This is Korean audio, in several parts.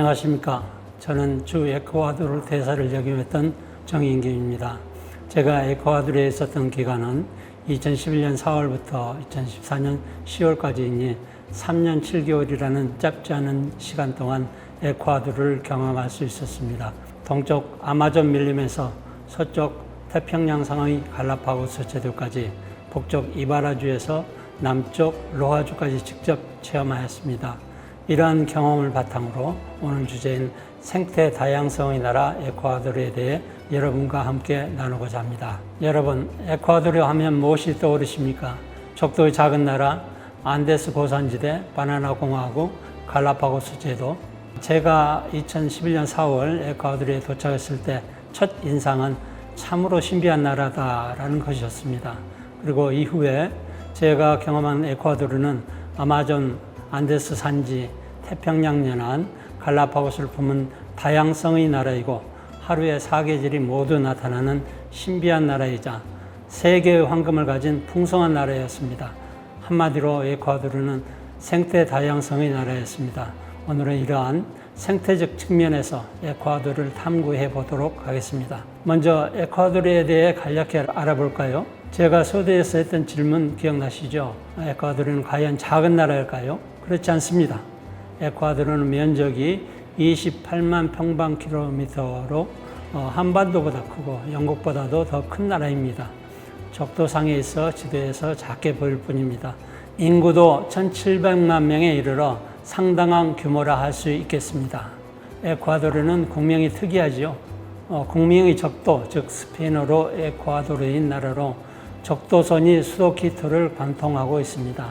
안녕하십니까. 저는 주 에콰도르 대사를 역임했던 정인규입니다. 제가 에콰도르에 있었던 기간은 2011년 4월부터 2014년 10월까지이니 3년 7개월이라는 짧지 않은 시간 동안 에콰도르를 경험할 수 있었습니다. 동쪽 아마존 밀림에서 서쪽 태평양 상의 갈라파고스 제도까지 북쪽 이바라주에서 남쪽 로하주까지 직접 체험하였습니다. 이러한 경험을 바탕으로 오늘 주제인 생태 다양성의 나라 에콰도르에 대해 여러분과 함께 나누고자 합니다. 여러분, 에콰도르 하면 무엇이 떠오르십니까? 적도의 작은 나라, 안데스 고산지대, 바나나 공화국, 갈라파고스 제도. 제가 2011년 4월 에콰도르에 도착했을 때 첫 인상은 참으로 신비한 나라다라는 것이었습니다. 그리고 이후에 제가 경험한 에콰도르는 아마존 안데스 산지, 태평양 연안, 갈라파고스를 품은 다양성의 나라이고 하루에 사계절이 모두 나타나는 신비한 나라이자 세계의 황금을 가진 풍성한 나라였습니다. 한마디로 에콰도르는 생태 다양성의 나라였습니다. 오늘은 이러한 생태적 측면에서 에콰도르를 탐구해 보도록 하겠습니다. 먼저 에콰도르에 대해 간략히 알아볼까요? 제가 소대에서 했던 질문 기억나시죠? 에콰도르는 과연 작은 나라일까요? 그렇지 않습니다. 에콰도르는 면적이 28만 평방 킬로미터로 어, 한반도보다 크고 영국보다도 더 큰 나라입니다. 적도상에 있어 지도에서 작게 보일 뿐입니다. 인구도 1,700만 명에 이르러 상당한 규모라 할 수 있겠습니다. 에콰도르는 국명이 특이하지요. 어, 국명의 적도, 즉 스페인어로 에콰도르인 나라로 적도선이 수도 키토를 관통하고 있습니다.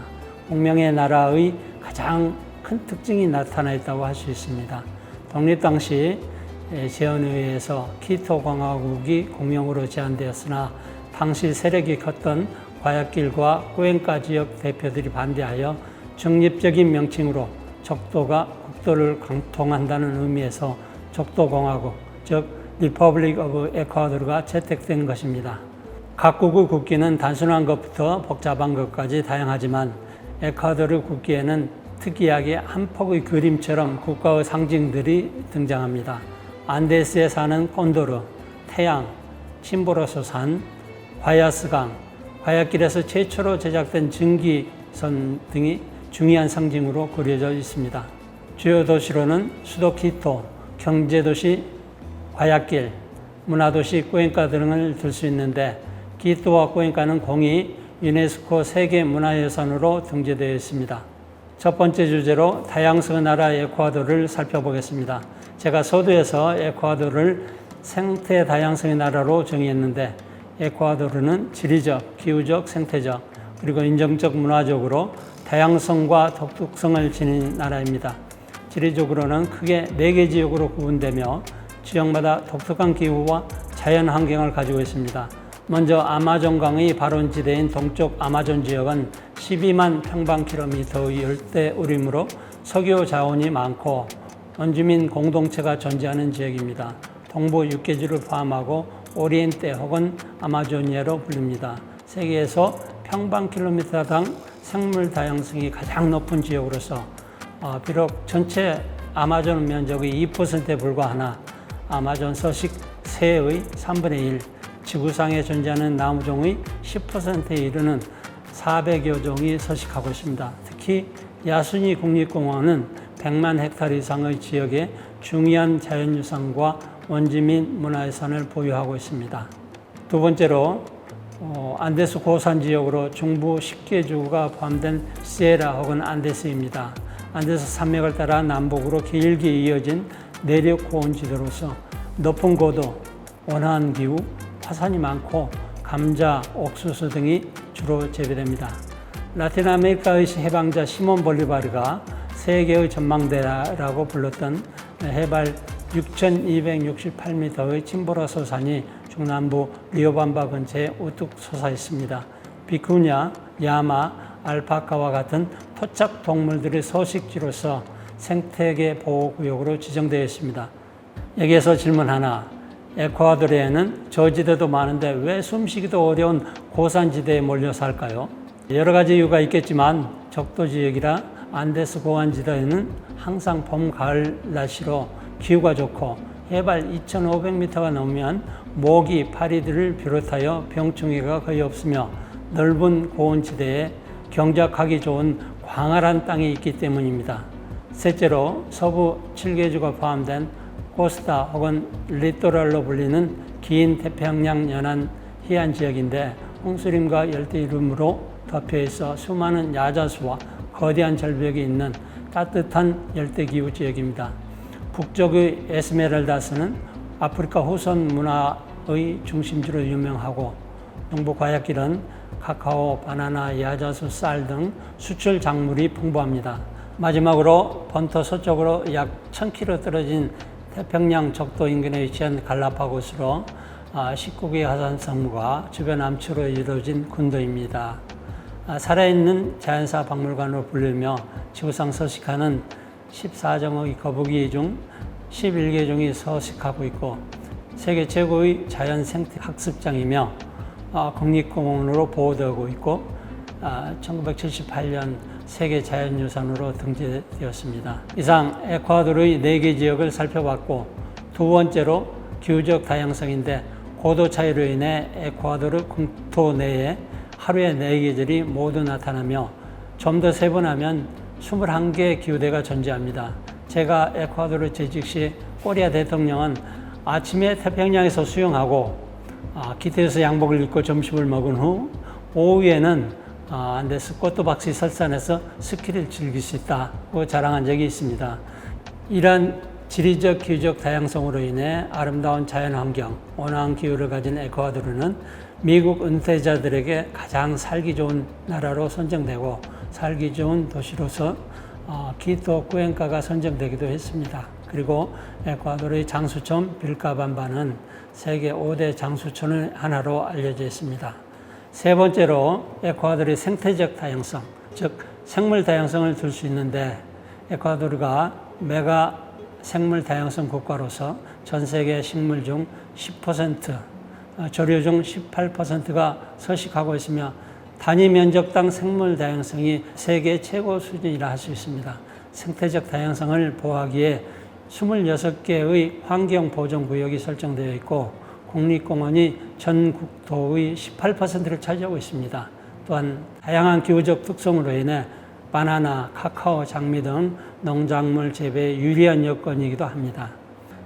국명의 나라의 가장 큰 특징이 나타나 있다고 할 수 있습니다. 독립 당시 제헌의회에서 키토 공화국이 공명으로 제안되었으나 당시 세력이 컸던 과약길과 꾸엔카 지역 대표들이 반대하여 중립적인 명칭으로 적도가 국도를 관통한다는 의미에서 적도공화국, 즉 리퍼블릭 오브 에콰도르가 채택된 것입니다. 각국의 국기는 단순한 것부터 복잡한 것까지 다양하지만 에콰도르 국기에는 특이하게 한 폭의 그림처럼 국가의 상징들이 등장합니다. 안데스에 사는 콘도르, 태양, 침보로소 산, 과야스강, 과야길에서 최초로 제작된 증기선 등이 중요한 상징으로 그려져 있습니다. 주요 도시로는 수도 키토, 경제도시 과야길, 문화도시 꾸엔카 등을 들 수 있는데 키토와 꾸엔카는 공이 유네스코 세계문화유산으로 등재되어 있습니다. 첫 번째 주제로 다양성의 나라 에콰도르를 살펴보겠습니다. 제가 서두에서 에콰도르를 생태 다양성의 나라로 정의했는데 에콰도르는 지리적, 기후적, 생태적, 그리고 인정적, 문화적으로 다양성과 독특성을 지닌 나라입니다. 지리적으로는 크게 네 개 지역으로 구분되며 지역마다 독특한 기후와 자연 환경을 가지고 있습니다. 먼저 아마존강의 발원지대인 동쪽 아마존 지역은 12만 평방킬로미터의 열대 우림으로 석유 자원이 많고 원주민 공동체가 존재하는 지역입니다. 동부 육개주를 포함하고 오리엔테 혹은 아마조니아로 불립니다. 세계에서 평방킬로미터당 생물 다양성이 가장 높은 지역으로서 어, 비록 전체 아마존 면적의 2%에 불과하나 아마존 서식 새의 3분의 1, 지구상에 존재하는 나무종의 10%에 이르는 400여 종이 서식하고 있습니다. 특히 야순이 국립공원은 100만 헥타르 이상의 지역에 중요한 자연유산과 원주민 문화유산을 보유하고 있습니다. 두 번째로 어, 안데스 고산 지역으로 중부 10개 주가 포함된 시에라 혹은 안데스입니다. 안데스 산맥을 따라 남북으로 길게 이어진 내륙 고원 지도로서 높은 고도, 온화한 기후, 화산이 많고 감자, 옥수수 등이 주로 재배됩니다. 라틴 아메리카의 해방자 시몬 볼리바르가 세계의 전망대라고 불렀던 해발 6,268m의 침보라 소 산이 중남부 리오밤바 근처에 우뚝 솟아 있습니다. 비쿠냐, 야마, 알파카와 같은 토착 동물들의 서식지로서 생태계 보호구역으로 지정되어 있습니다. 여기에서 질문 하나. 에콰도르에는 저지대도 많은데 왜 숨쉬기도 어려운 고산지대에 몰려 살까요? 여러 가지 이유가 있겠지만 적도 지역이라 안데스 고환지대에는 항상 봄, 가을 날씨로 기후가 좋고 해발 2,500m가 넘으면 모기, 파리들을 비롯하여 병충해가 거의 없으며 넓은 고온지대에 경작하기 좋은 광활한 땅이 있기 때문입니다. 셋째로 서부 7개주가 포함된 코스타 혹은 리토랄로 불리는 긴 태평양 연안 해안 지역인데 홍수림과 열대 이름으로 덮여 있어 수많은 야자수와 거대한 절벽이 있는 따뜻한 열대 기후 지역입니다. 북쪽의 에스메랄다스는 아프리카 호선 문화의 중심지로 유명하고 동부 과약길은 카카오, 바나나, 야자수, 쌀 등 수출 작물이 풍부합니다. 마지막으로 번터 서쪽으로 약 1000km 떨어진 태평양 적도 인근에 위치한 갈라파고스로 19개의 하산성과 주변 암초로 이루어진 군도입니다. 아, 살아있는 자연사 박물관으로 불리며 지구상 서식하는 14종의 거북이 중 11개 종이 서식하고 있고 세계 최고의 자연 생태 학습장이며 아, 국립공원으로 보호되고 있고 1978년 세계 자연유산으로 등재되었습니다. 이상 에콰도르의 4개 지역을 살펴봤고 두 번째로 기후적 다양성인데 고도 차이로 인해 에콰도르 국토 내에 하루에 4계절이 모두 나타나며 좀 더 세분하면 21개 기후대가 존재합니다. 제가 에콰도르 재직 시 꼬리아 대통령은 아침에 태평양에서 수영하고 아, 기태에서 양복을 입고 점심을 먹은 후 오후에는 아, 안데스 꼬토박시 설산에서 스키를 즐길 수 있다고 자랑한 적이 있습니다. 이러한 지리적 기후적 다양성으로 인해 아름다운 자연환경, 온화한 기후를 가진 에콰도르는 미국 은퇴자들에게 가장 살기 좋은 나라로 선정되고 살기 좋은 도시로서 어, 기토 쿠엔카가 선정되기도 했습니다. 그리고 에콰도르의 장수촌 빌카밤바는 세계 5대 장수촌의 하나로 알려져 있습니다. 세 번째로 에콰도르의 생태적 다양성, 즉 생물 다양성을 들수 있는데 에콰도르가 메가 생물 다양성 국가로서 전 세계 식물 중 10%, 어, 조류 중 18%가 서식하고 있으며 단위 면적당 생물 다양성이 세계 최고 수준이라 할 수 있습니다. 생태적 다양성을 보호하기에 26개의 환경 보존 구역이 설정되어 있고 국립공원이 전 국토의 18%를 차지하고 있습니다. 또한 다양한 기후적 특성으로 인해 바나나, 카카오, 장미 등 농작물 재배에 유리한 여건이기도 합니다.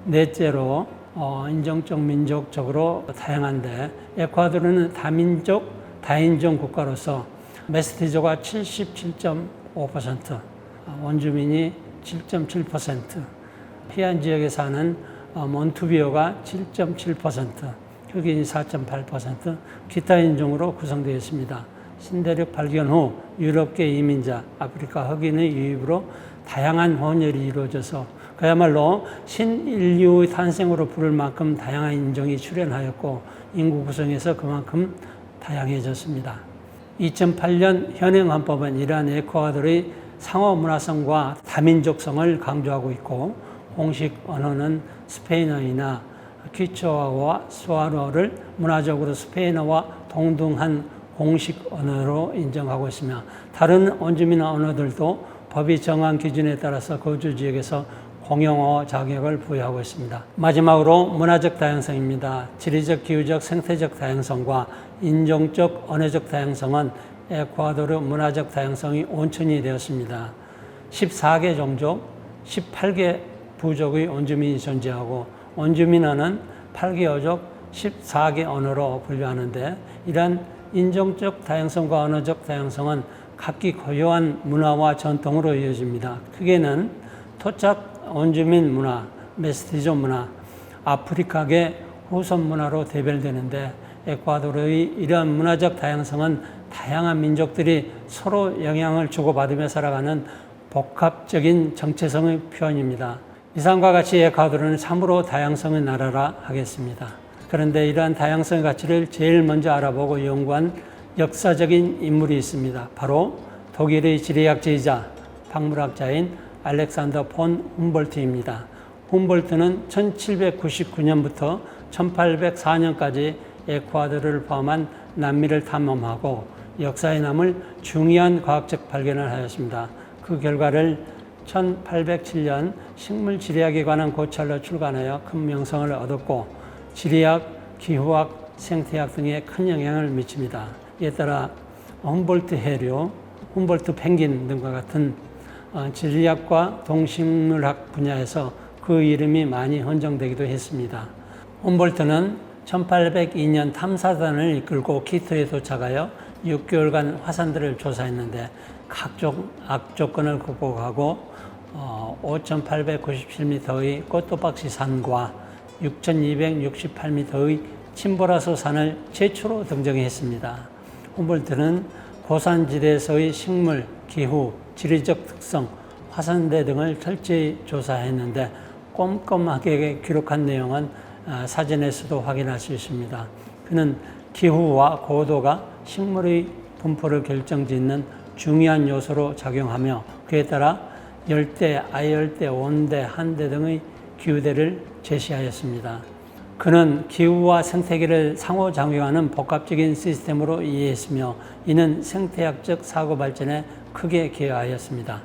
넷째로 어, 인종적, 민족적으로 다양한데 에콰도르는 다민족, 다인종 국가로서 메스티조가 77.5%, 원주민이 7.7%, 피안 지역에 사는 어, 몬투비오가 7.7%, 흑인이 4.8%, 기타 인종으로 구성되어 있습니다. 신대륙 발견 후 유럽계 이민자, 아프리카 흑인의 유입으로 다양한 혼혈이 이루어져서 그야말로 신인류의 탄생으로 부를 만큼 다양한 인종이 출현하였고 인구 구성에서 그만큼 다양해졌습니다. 2008년 현행 헌법은 이러한 에콰도르의 상호 문화성과 다민족성을 강조하고 있고 공식 언어는 스페인어이나 퀴초아와 스와로를 문화적으로 스페인어와 동등한 공식 언어로 인정하고 있으며 다른 원주민 언어들도 법이 정한 기준에 따라서 거주 지역에서 공용어 자격을 부여하고 있습니다. 마지막으로 문화적 다양성입니다. 지리적, 기후적, 생태적 다양성과 인종적, 언어적 다양성은 에콰도르 문화적 다양성이 온천이 되었습니다. 14개 종족, 18개 부족의 원주민이 존재하고 원주민어는 8개 어족, 14개 언어로 분류하는데 이러한 인종적 다양성과 언어적 다양성은 각기 고유한 문화와 전통으로 이어집니다. 크게는 토착 원주민 문화, 메스티조 문화, 아프리카계 후손 문화로 대별되는데 에콰도르의 이러한 문화적 다양성은 다양한 민족들이 서로 영향을 주고받으며 살아가는 복합적인 정체성의 표현입니다. 이상과 같이 에콰도르는 참으로 다양성의 나라라 하겠습니다. 그런데 이러한 다양성의 가치를 제일 먼저 알아보고 연구한 역사적인 인물이 있습니다. 바로 독일의 지리학자이자 박물학자인 알렉산더 폰 훔볼트입니다. 훔볼트는 1799년부터 1804년까지 에콰도르를 포함한 남미를 탐험하고 역사에 남을 중요한 과학적 발견을 하였습니다. 그 결과를 1807년 식물 지리학에 관한 고찰로 출간하여 큰 명성을 얻었고 지리학, 기후학, 생태학 등에 큰 영향을 미칩니다. 이에 따라 홈볼트 해류, 홈볼트 펭귄 등과 같은 어, 지리학과 동식물학 분야에서 그 이름이 많이 헌정되기도 했습니다. 홈볼트는 1802년 탐사단을 이끌고 키토에 도착하여 6개월간 화산들을 조사했는데 각종 악조건을 극복하고 어, 5,897m의 꼬토박시 산과 6,268m의 침보라소 산을 최초로 등정했습니다. 홈볼트는 고산지대에서의 식물, 기후, 지리적 특성, 화산대 등을 철저히 조사했는데 꼼꼼하게 기록한 내용은 아, 사진에서도 확인할 수 있습니다. 그는 기후와 고도가 식물의 분포를 결정짓는 중요한 요소로 작용하며 그에 따라 열대, 아열대, 온대, 한대 등의 기후대를 제시하였습니다. 그는 기후와 생태계를 상호작용하는 복합적인 시스템으로 이해했으며 이는 생태학적 사고 발전에 크게 기여하였습니다.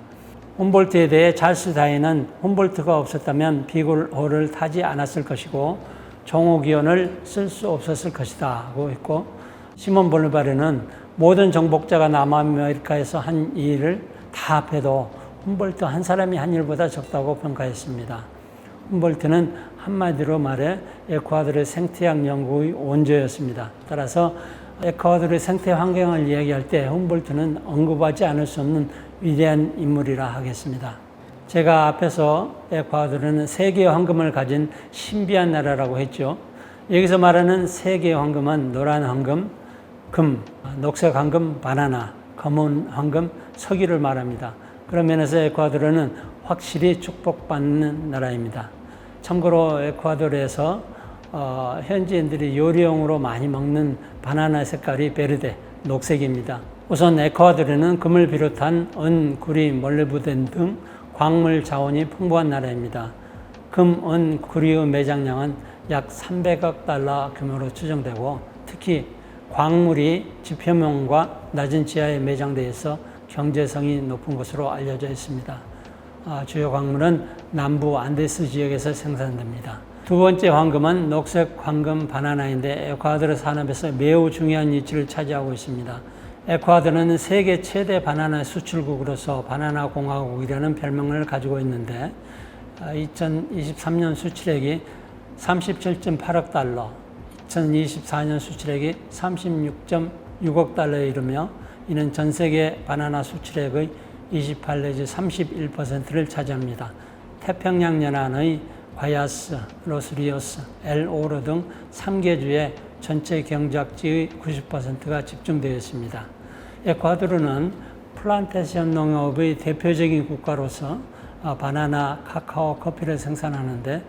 홈볼트에 대해 찰스 다인은 홈볼트가 없었다면 비굴호를 타지 않았을 것이고 종호기원을 쓸 수 없었을 것이다 하고 했고 시몬 볼바르는 모든 정복자가 남아메리카에서 한 일을 다 합해도 홈볼트 한 사람이 한 일보다 적다고 평가했습니다. humboldt는 한마디로 말해 에콰도르의 생태학 연구의 원조였습니다. 따라서 에콰도르의 생태 환경을 이야기할 때 훔볼트는 언급하지 않을 수 없는 위대한 인물이라 하겠습니다. 제가 앞에서 에콰도르는 세계의 황금을 가진 신비한 나라라고 했죠. 여기서 말하는 세계의 황금은 노란 황금, 금, 녹색 황금, 바나나, 검은 황금, 석유를 말합니다. 그런 면에서 에콰도르는 확실히 축복받는 나라입니다. 참고로 에콰도르에서 어, 현지인들이 요리용으로 많이 먹는 바나나 색깔이 베르데, 녹색입니다. 우선 에콰도르는 금을 비롯한 은, 구리, 몰리브덴 등 광물 자원이 풍부한 나라입니다. 금, 은, 구리의 매장량은 약 300억 달러 규모로 추정되고 특히 광물이 지표면과 낮은 지하에 매장되어 있어 경제성이 높은 것으로 알려져 있습니다. 아, 주요 광물은 남부 안데스 지역에서 생산됩니다. 두 번째 황금은 녹색 황금 바나나인데 에콰도르 산업에서 매우 중요한 위치를 차지하고 있습니다. 에콰도르는 세계 최대 바나나 수출국으로서 바나나 공화국이라는 별명을 가지고 있는데 2023년 아, 수출액이 37.8억 달러, 2024년 수출액이 36.6억 달러에 이르며 이는 전 세계 바나나 수출액의 28 내지 31%를 차지합니다. 태평양 연안의 과야스, 로스리오스, 엘오르 등 3개 주의 전체 경작지의 90%가 집중되어 있습니다. 에콰도르는 플란테이션 농업의 대표적인 국가로서 아, 바나나, 카카오, 커피를 생산하는데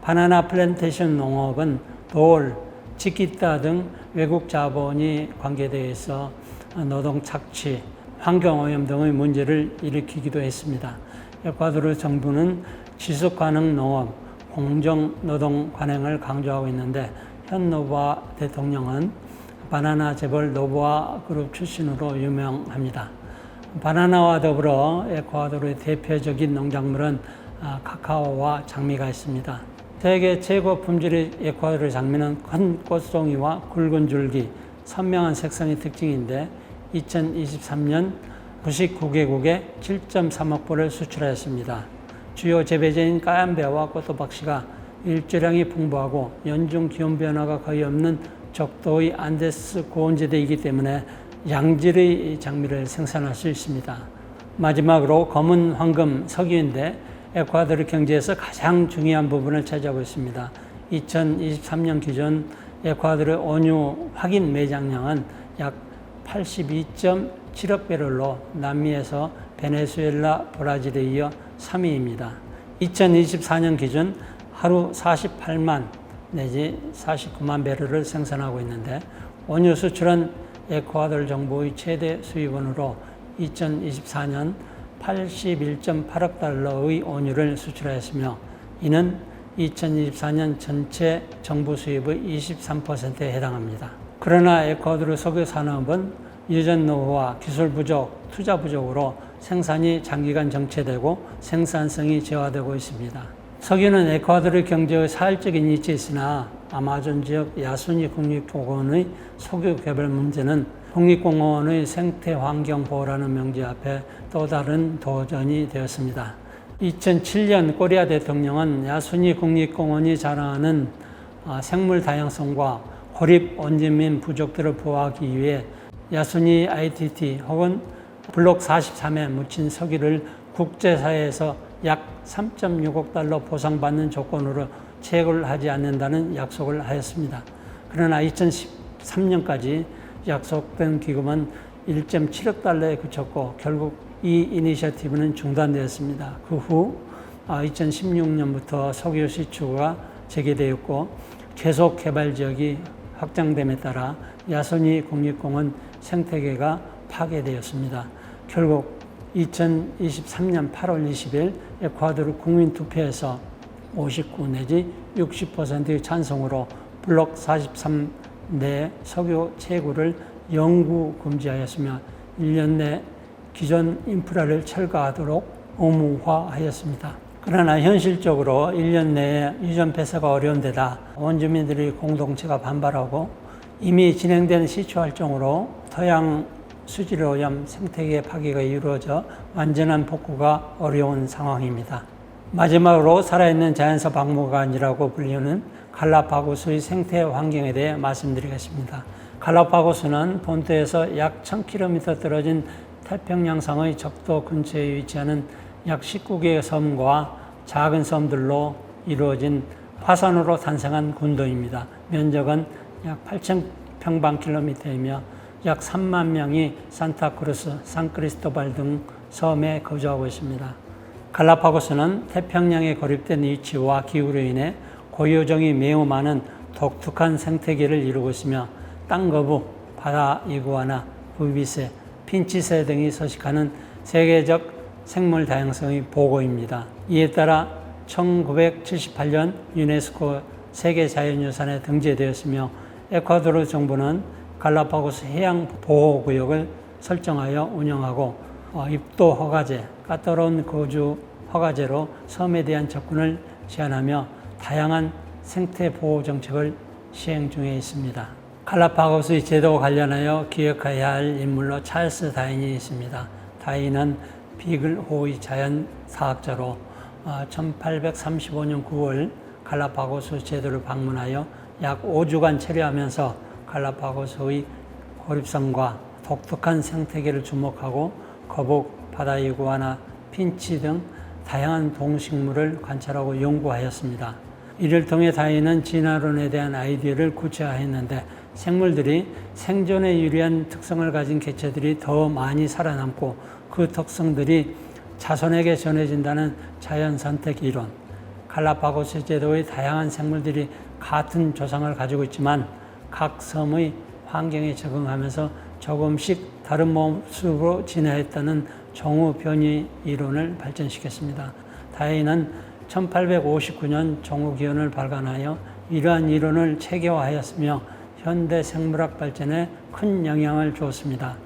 바나나 플란테이션 농업은 돌, 치키타 등 외국 자본이 관계되어 있어 노동 착취, 환경 오염 등의 문제를 일으키기도 했습니다. 에콰도르 정부는 지속 가능 농업, 공정 노동 관행을 강조하고 있는데 현 노보아 대통령은 바나나 재벌 노보아 그룹 출신으로 유명합니다. 바나나와 더불어 에콰도르의 대표적인 농작물은 아, 카카오와 장미가 있습니다. 세계 최고 품질의 에콰도르 장미는 큰 꽃송이와 굵은 줄기, 선명한 색상이 특징인데 2023년 99개국에 7.3억 불을 수출하였습니다. 주요 재배지인 까얀배와 꼬토박씨가 일조량이 풍부하고 연중 기온 변화가 거의 없는 적도의 안데스 고온지대이기 때문에 양질의 장미를 생산할 수 있습니다. 마지막으로 검은 황금 석유인데 에콰도르 경제에서 가장 중요한 부분을 차지하고 있습니다. 2023년 기준 에콰도르 원유 확인 매장량은 약 82.7억 배럴로 남미에서 베네수엘라, 브라질에 이어 3위입니다. 2024년 기준 하루 48만 내지 49만 배럴을 생산하고 있는데 원유 수출은 에콰도르 정부의 최대 수입원으로 2024년 81.8억 달러의 원유를 수출하였으며 이는 2024년 전체 정부 수입의 23%에 해당합니다. 그러나 에콰도르 석유 산업은 유전 노후와 기술 부족, 투자 부족으로 생산이 장기간 정체되고 생산성이 저하되고 있습니다. 석유는 에콰도르 경제의 사회적인 이치에 있으나 아마존 지역 야수니 국립공원의 석유 개발 문제는 국립공원의 생태 환경 보호라는 명제 앞에 또 다른 도전이 되었습니다. 2007년 코리아 대통령은 야수니 국립공원이 자랑하는 아, 생물 다양성과 고립 원주민 부족들을 보호하기 위해 야수니 ITT 혹은 블록 43에 묻힌 석유를 국제사회에서 약 3.6억 달러 보상받는 조건으로 채굴하지 않는다는 약속을 하였습니다. 그러나 2013년까지 약속된 기금은 1.7억 달러에 그쳤고 결국 이 이니셔티브는 중단되었습니다. 그 후 2016년부터 석유 시추가 재개되었고 계속 개발 지역이 확장됨에 따라 야선이 국립공원 생태계가 파괴되었습니다. 결국 2023년 8월 20일 에콰도르 국민투표에서 59 내지 60%의 찬성으로 블록 43내 석유 채굴을 영구 금지하였으며 1년 내 기존 인프라를 철거하도록 의무화하였습니다. 그러나 현실적으로 1년 내에 유전 폐쇄가 어려운 데다 원주민들의 공동체가 반발하고 이미 진행된 시추 활동으로 토양 수질 오염 생태계 파괴가 이루어져 완전한 복구가 어려운 상황입니다. 마지막으로 살아있는 자연사 박물관이라고 불리는 갈라파고스의 생태 환경에 대해 말씀드리겠습니다. 갈라파고스는 본토에서 약 1000km 떨어진 태평양상의 적도 근처에 위치하는 약 19개의 섬과 작은 섬들로 이루어진 화산으로 탄생한 군도입니다. 면적은 약 8,000평방 킬로미터이며 약 3만 명이 산타크루스, 산크리스토발 등 섬에 거주하고 있습니다. 갈라파고스는 태평양에 고립된 위치와 기후로 인해 고요정이 매우 많은 독특한 생태계를 이루고 있으며 땅거북, 바다 이구아나, 부비새, 핀치새 등이 서식하는 세계적 생물 다양성의 보고입니다. 이에 따라 1978년 유네스코 세계 자연유산에 등재되었으며 에콰도르 정부는 갈라파고스 해양 보호 구역을 설정하여 운영하고 어, 입도 허가제, 까다로운 거주 허가제로 섬에 대한 접근을 제한하며 다양한 생태 보호 정책을 시행 중에 있습니다. 갈라파고스의 제도와 관련하여 기억해야 할 인물로 찰스 다인이 있습니다. 다인은 비글 호의 자연 사학자로 1835년 9월 갈라파고스 제도를 방문하여 약 5주간 체류하면서 갈라파고스의 고립성과 독특한 생태계를 주목하고 거북, 바다 이구아나, 핀치 등 다양한 동식물을 관찰하고 연구하였습니다. 이를 통해 다이는 진화론에 대한 아이디어를 구체화했는데 생물들이 생존에 유리한 특성을 가진 개체들이 더 많이 살아남고 그 특성들이 자손에게 전해진다는 자연 선택 이론, 갈라파고스 제도의 다양한 생물들이 같은 조상을 가지고 있지만 각 섬의 환경에 적응하면서 조금씩 다른 모습으로 진화했다는 정우 변이 이론을 발전시켰습니다. 다이는 1859년 정우 기원을 발간하여 이러한 이론을 체계화하였으며 현대 생물학 발전에 큰 영향을 주었습니다.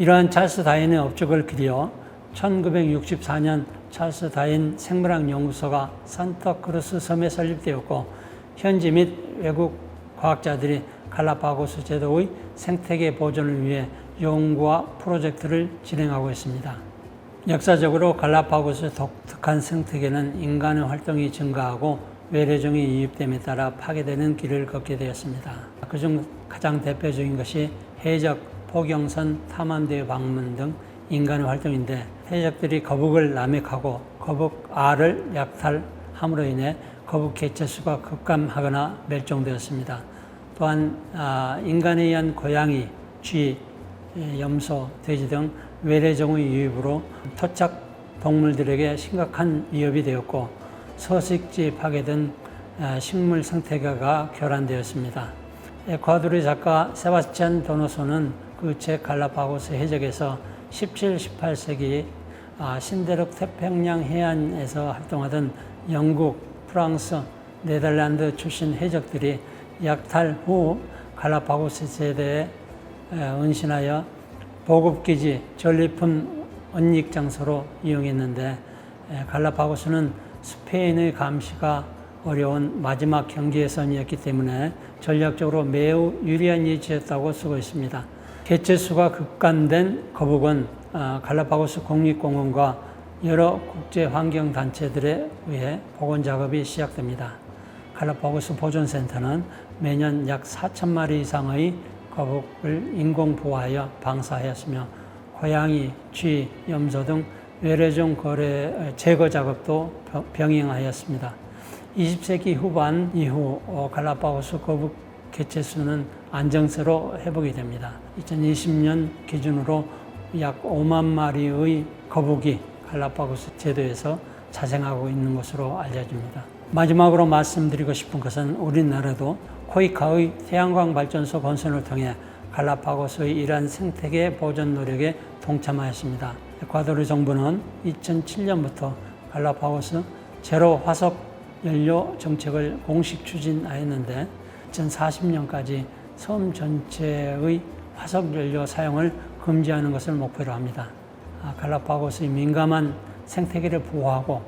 이러한 찰스 다인의 업적을 그려 1964년 찰스 다인 생물학 연구소가 산타크루스 섬에 설립되었고 현지 및 외국 과학자들이 갈라파고스 제도의 생태계 보존을 위해 연구와 프로젝트를 진행하고 있습니다. 역사적으로 갈라파고스 독특한 생태계는 인간의 활동이 증가하고 외래종이 유입됨에 따라 파괴되는 길을 걷게 되었습니다. 그중 가장 대표적인 것이 해적, 포경선, 탐험대 방문 등 인간의 활동인데 해적들이 거북을 남획하고 거북 알을 약탈함으로 인해 거북 개체 수가 급감하거나 멸종되었습니다. 또한 아, 인간에 의한 고양이, 쥐, 염소, 돼지 등 외래종의 유입으로 토착 동물들에게 심각한 위협이 되었고 서식지 파괴된 아, 식물 생태계가 교란되었습니다. 에콰도르 작가 세바스찬 도노소는 그 책 갈라파고스 해적에서 17, 18세기 아, 신대륙 태평양 해안에서 활동하던 영국, 프랑스, 네덜란드 출신 해적들이 약탈 후 갈라파고스 제대에 은신하여 보급기지, 전리품 언닉 장소로 이용했는데 에, 갈라파고스는 스페인의 감시가 어려운 마지막 경계선이었기 때문에 전략적으로 매우 유리한 위치였다고 쓰고 있습니다. 개체수가 급간된 거북은 아, 갈라파고스 국립공원과 여러 국제 환경 단체들에 의해 복원 작업이 시작됩니다. 갈라파고스 보존센터는 매년 약 4천 마리 이상의 거북을 인공 보호하여 방사하였으며 고양이, 쥐, 염소 등 외래종 거래 제거 작업도 병- 병행하였습니다. 20세기 후반 이후 어, 갈라파고스 거북 개체수는 안정세로 회복이 됩니다. 2020년 기준으로 약 5만 마리의 거북이 갈라파고스 제도에서 자생하고 있는 것으로 알려집니다. 마지막으로 말씀드리고 싶은 것은 우리나라도 코이카의 태양광 발전소 건설을 통해 갈라파고스의 이러한 생태계 보존 노력에 동참하였습니다. 에콰도르 정부는 2007년부터 갈라파고스 제로 화석 연료 정책을 공식 추진하였는데 2040년까지 섬 전체의 화석 연료 사용을 금지하는 것을 목표로 합니다. 아, 갈라파고스의 민감한 생태계를 보호하고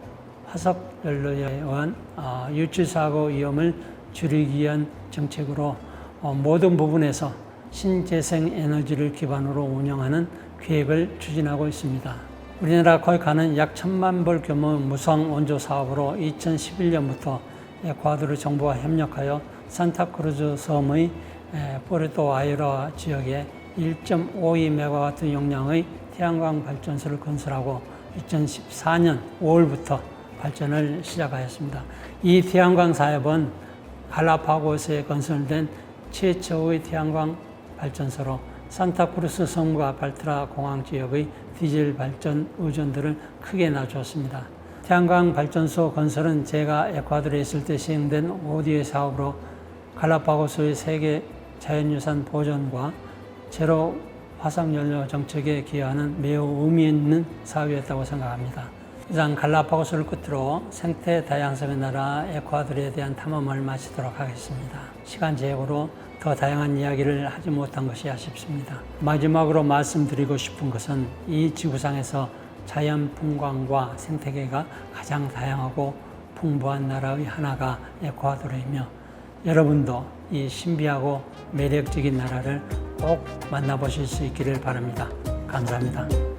화석 연료에 의한 아, 유출 사고 위험을 줄이기 위한 정책으로 어, 모든 부분에서 신재생 에너지를 기반으로 운영하는 계획을 추진하고 있습니다. 우리나라 코이카는 약 천만 벌 규모 무성 원조 사업으로 2011년부터 에콰도르 정부와 협력하여 산타크루즈 섬의 에, 포르토 아이라 지역에 1.52메가와트 용량의 태양광 발전소를 건설하고 2014년 5월부터 발전을 시작하였습니다. 이 태양광 사업은 갈라파고스에 건설된 최초의 태양광 발전소로 산타크루스 섬과 발트라 공항 지역의 디젤 발전 의존도를 크게 낮췄습니다. 태양광 발전소 건설은 제가 에콰도르에 있을 때 시행된 오디의 사업으로 갈라파고스의 세계 자연유산 보존과 제로 화석연료 정책에 기여하는 매우 의미 있는 사업이었다고 생각합니다. 이상 갈라파고스를 끝으로 생태 다양성의 나라 에콰도르에 대한 탐험을 마치도록 하겠습니다. 시간 제약으로 더 다양한 이야기를 하지 못한 것이 아쉽습니다. 마지막으로 말씀드리고 싶은 것은 이 지구상에서 자연 풍광과 생태계가 가장 다양하고 풍부한 나라의 하나가 에콰도르이며 여러분도 이 신비하고 매력적인 나라를 꼭 만나보실 수 있기를 바랍니다. 감사합니다.